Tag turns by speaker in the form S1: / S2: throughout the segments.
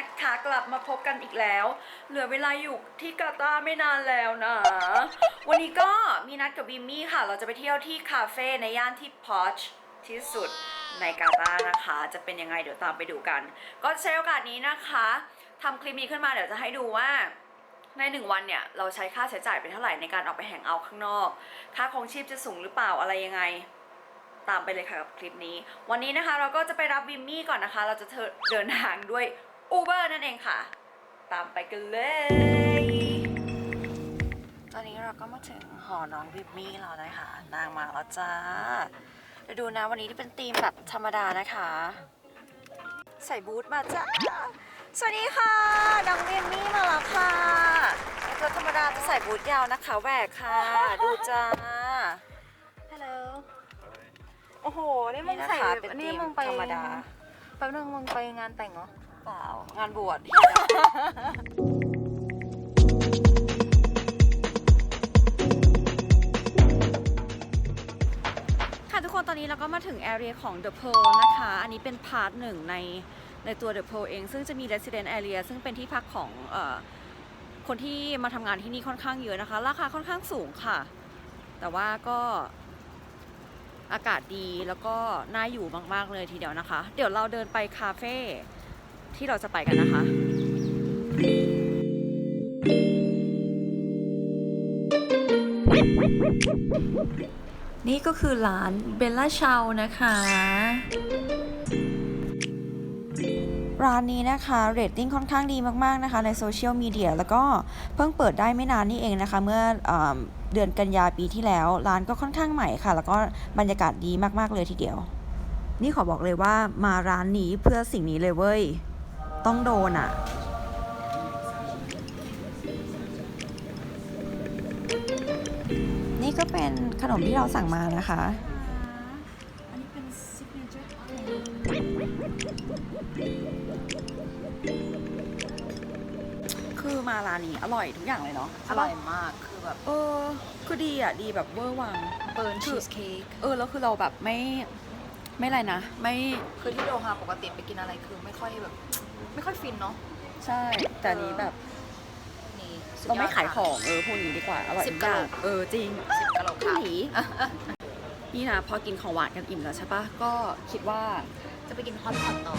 S1: นะคะกลับมาพบกันอีกแล้ว เหลือเวลาอยู่ที่กาตาร์ไม่นานแล้วนะ วันนี้ก็มีนัดกับวิมมี่ค่ะ เราจะไปเที่ยวที่คาเฟ่ในย่านที่พอชที่สุดในกาตาร์นะคะ จะเป็นยังไงเดี๋ยวตามไปดูกัน ก็ใช้โอกาสนี้นะคะทำคลิปนี้ขึ้นมาเดี๋ยวจะให้ดูว่าในหนึ่งวันเนี่ยเราใช้ค่าใช้จ่ายไปเท่าไหร่ในการออกไปแห่งเอาข้างนอก ค่าครองชีพจะสูงหรือเปล่าอะไรยังไง ตามไปเลยค่ะกับคลิปนี้ วันนี้นะคะเราก็จะไปรับวิมมี่ก่อนนะคะ เราจะเดินทางด้วย Uber นั่นเองค่ะ ตามไปกันเลย ตอนนี้เราก็มาถึงหอน้องวิมมี่แล้วนะคะ นางมาแล้วจ้าเดี๋ยวดูนะวันนี้ที่เป็นธีมแบบธรรมดานะคะ ใส่บูทมาจ้า สวัสดีค่ะน้องวิมมี่มาแล้วค่ะตัวธรรมดาจะใส่บูทยาวนะคะแหวกค่ะ ดูจ้า
S2: ฮัลโหล โอ้โห นี่มึ
S1: นี่
S2: ง
S1: นะ
S2: ใส่
S1: คะ
S2: แบบ
S1: เป็น
S2: นี่
S1: ธีม
S2: มึงไป
S1: ธรรมดา
S2: แป๊บนึงมึงไปงานแต่งเหรอ
S1: เปล่า งานบวช ค่ะทุกคนตอนนี้เราก็มาถึงแอเรียของ The Pearl นะคะ อันนี้เป็นพาร์ทหนึ่งในในตัว The Pearl เอง ซึ่งจะมี Resident Area ซึ่งเป็นที่พักของเออคนที่มาทำงานที่นี่ค่อนข้างเยอะนะคะ ราคาค่อนข้างสูงค่ะ แต่ว่าก็อากาศดีแล้วก็น่าอยู่มาก ๆ เลยทีเดียวนะคะ เดี๋ยวเราเดินไปคาเฟ่ ที่เราจะไปกันนะคะ นี่ก็คือร้านเบลล่าชาวนะคะ ร้านนี้นะคะเรตติ้งค่อนข้างดีมาก ๆ นะคะ ในโซเชียลมีเดียแล้วก็เพิ่งเปิดได้ไม่นานนี่เองนะคะ เมื่อเออเดือนกันยาปีที่แล้ว ร้านก็ค่อนข้างใหม่ค่ะ แล้วก็บรรยากาศดีมาก ๆ เลยทีเดียว นี่ขอบอกเลยว่ามาร้านนี้เพื่อสิ่งนี้เลยเว้ย ต้องโดนอะ นี่ก็เป็นขนมที่เราสั่งมานะคะ อันนี้เป็นซิกเนเจอร์คือมาร้านนี้อร่อยทุกอย่างเลยเนาะ
S2: อร่อยมากคือแบบ
S1: เออ คือดีอะ ดีแบบเวอร์วัง
S2: เบิร์น
S1: คื
S2: ชี
S1: อ
S2: สเค้ก
S1: เออ แล้วคือเราแบบไม่ ไม่อะไรนะ ไม่
S2: คือที่โดฮาปกติไปกินอะไรคือไม่ค่อยแบบ ไม่ค่อยฟินเนาะ
S1: ใช่ แต่อันนี้แบบ
S2: นี่สุด
S1: เราไม่
S2: อด
S1: ขายของเออพูดอย่างนี้ดีกว่าอร่อย
S2: สิบ
S1: ทุกอย่าง
S2: กะโหลก
S1: เออจริง
S2: สิบกะโหลก
S1: พี่
S2: ค่ะ
S1: หลีนี่นะพอกินของหวานกันอิ่มแล้วใช่ปะก็คิดว่า
S2: จะไปกินฮอตพอตต่อ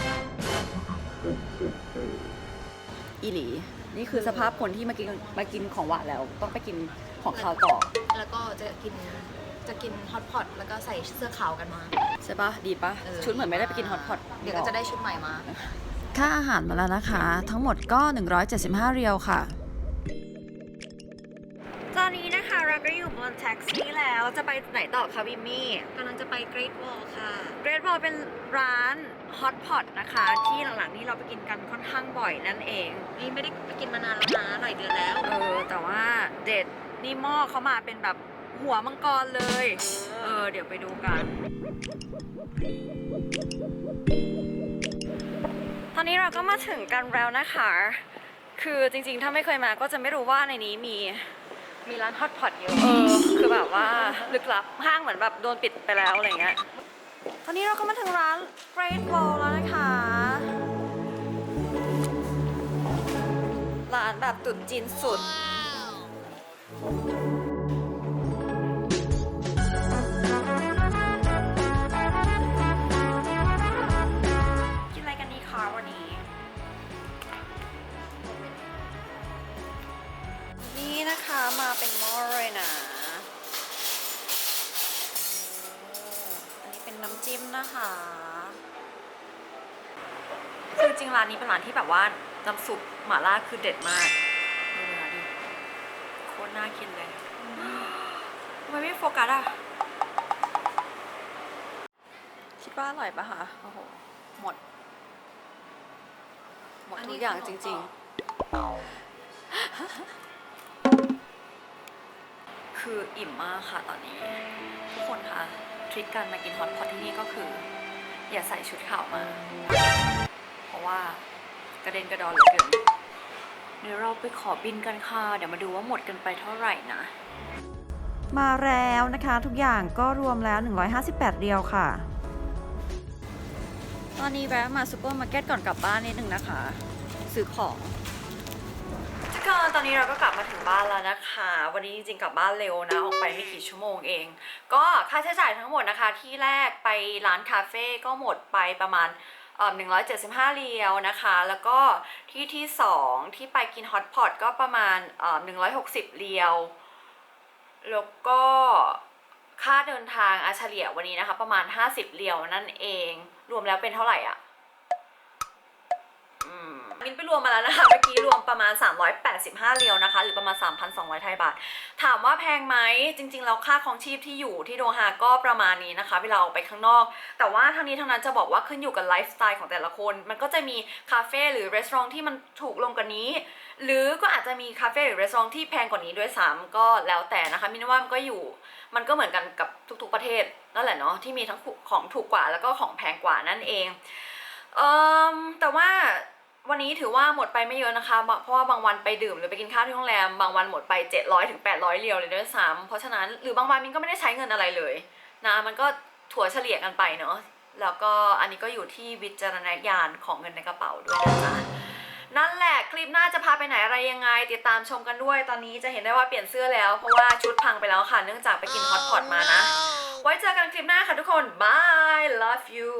S1: อีหลี นี่คือสภาพคนที่มากินมากินของหวานแล้ว ต้องไปกินของคาวต่อ
S2: แล้วก็จะกินจะกินฮอตพอตแล้วก็ใส่เสื้อขาวกันมา
S1: ใช่ปะดีปะ
S2: เออ
S1: ชุดเหมือนไม่ได้ไปกินฮอตพอต
S2: เดี๋ยวก็จะได้ชุดใหม่มา
S1: ค่าอาหารมาแล้วนะคะ ทั้งหมดก็ 175 เรียวค่ะ ตอนนี้นะคะเราก็อยู่บนแท็กซี่แล้วจะไปไหนต่อคะวิมมี่
S2: กำลังจะไปเกรทวอลค่ะ
S1: เกรด a l เป็นร้านฮอตพอตนะคะ ที่หลังๆนี้เราไปกินกันค่อนข้างบ่อยนั่นเอง
S2: นี่ไม่ได้ไปกินมานานแล้วนะหลายเดือนแล้ว
S1: เออ แต่ว่าเด็ดนี่หม้อเขามาเป็นแบบหัวมังกรเลย เออ เดี๋ยวไปดูกันต อนนี้เราก็มาถึงกันแล้วนะคะ คือจริงๆ ถ้าไม่เคยมาก็จะไม่รู้ว่าในนี้มี
S2: มีร้านฮอตพอตเยอะ
S1: เออคือแบบว่าลึกลับห้างเหมือนแบบโดนปิดไปแล้วอะไรเงี้ย ตอนนี้เราก็มาถึงร้าน Great Wall แล้วนะคะ ร้านแบบตุดจีนสุด มาเป็นหม้อเลยนะเอออันนี้เป็นน้ำจิ้มนะคะคือจริงร้านนี้เป็นร้านที่แบบว่าน้ำซุปหม่าล่าคือเด็ดมากดูเนื้อดิโคตรน่ากินเลยทำไมไม่โฟกัสอะ คิดว่าอร่อยปะคะโอ้โหหมด หมด
S2: อัน
S1: ทุ
S2: นี้
S1: กอย่าง
S2: คือ
S1: จ
S2: ของ
S1: ริง
S2: ต่อ
S1: ๆ คืออิ่มมากค่ะตอนนี้ ทุกคนคะทริคการมากินฮอตพอตที่นี่ก็คือ อย่าใส่ชุดขาวมา เพราะว่ากระเด็นกระดอนเหลือเกินเดี๋ยวเราไปขอบินกันค่ะ เดี๋ยวมาดูว่าหมดกันไปเท่าไหร่นะ มาแล้วนะคะทุกอย่างก็รวมแล้ว 158 เดียวค่ะ ตอนนี้แวะมาซูเปอร์มาร์เก็ตก่อนกลับบ้านนิดนึงนะคะ ซื้อของทุกคน ตอนนี้เราก็กลับมาถึงบ้านแล้วนะคะ วันนี้จริงๆกลับบ้านเร็วนะ ออกไปไม่กี่ชั่วโมงเอง ก็ค่าใช้จ่ายทั้งหมดนะคะ ที่แรกไปร้านคาเฟ่ก็หมดไปประมาณเอ่อ175เรียวนะคะ แล้วก็ที่ที่2ที่ไปกินฮอตพอตก็ประมาณเอ่อ160เรียว แล้วก็ค่าเดินทางอาเฉลี่ยวันนี้นะคะ ประมาณ50เรียวนั่นเอง รวมแล้วเป็นเท่าไหร่อะ อืม มินไปรวมมาแล้วนะคะเมื่อกี้รวมประมาณ 385เรียวนะคะ หรือประมาณ 3,200 ไทยบาท ถามว่าแพงไหมจริง ๆ แล้วค่าของชีพที่อยู่ที่โดฮาก็ประมาณนี้นะคะ เวลาออกไปข้างนอก แต่ว่าทั้งนี้ทั้งนั้นจะบอกว่าขึ้นอยู่กับไลฟ์สไตล์ของแต่ละคน มันก็จะมีคาเฟ่หรือรีสอร์ทที่มันถูกลงกว่านี้ หรือก็อาจจะมีคาเฟ่หรือรีสอร์ทที่แพงกว่านี้ด้วยซ้ำก็แล้วแต่นะคะมินว่ามันก็อยู่มันก็เหมือนกันกับทุกๆประเทศนั่นแหละเนาะที่มีทั้งของถูกกว่าแล้วก็ของแพงกว่านั่นเองเอ่มแต่ว่า วันนี้ถือว่าหมดไปไม่เยอะนะคะ เพราะว่าบางวันไปดื่มหรือไปกินข้าวที่โรงแรม บางวันหมดไป 700ถึง800เรียวเลยด้วยซ้ำเพราะฉะนั้นหรือบางวันมินก็ไม่ได้ใช้เงินอะไรเลยนะมันก็ถั่วเฉลี่ยกันไปเนาะแล้วก็อันนี้ก็อยู่ที่วิจารณญาณของเงินในกระเป๋าด้วยนะจ๊ะนั่นแหละคลิปหน้าจะพาไปไหนอะไรยังไง ติดตามชมกันด้วย ตอนนี้จะเห็นได้ว่าเปลี่ยนเสื้อแล้ว เพราะว่าชุดพังไปแล้วค่ะ เนื่องจากไปกินฮอตพอตมานะ ไว้เจอกันคลิปหน้าค่ะทุกคนบาย love you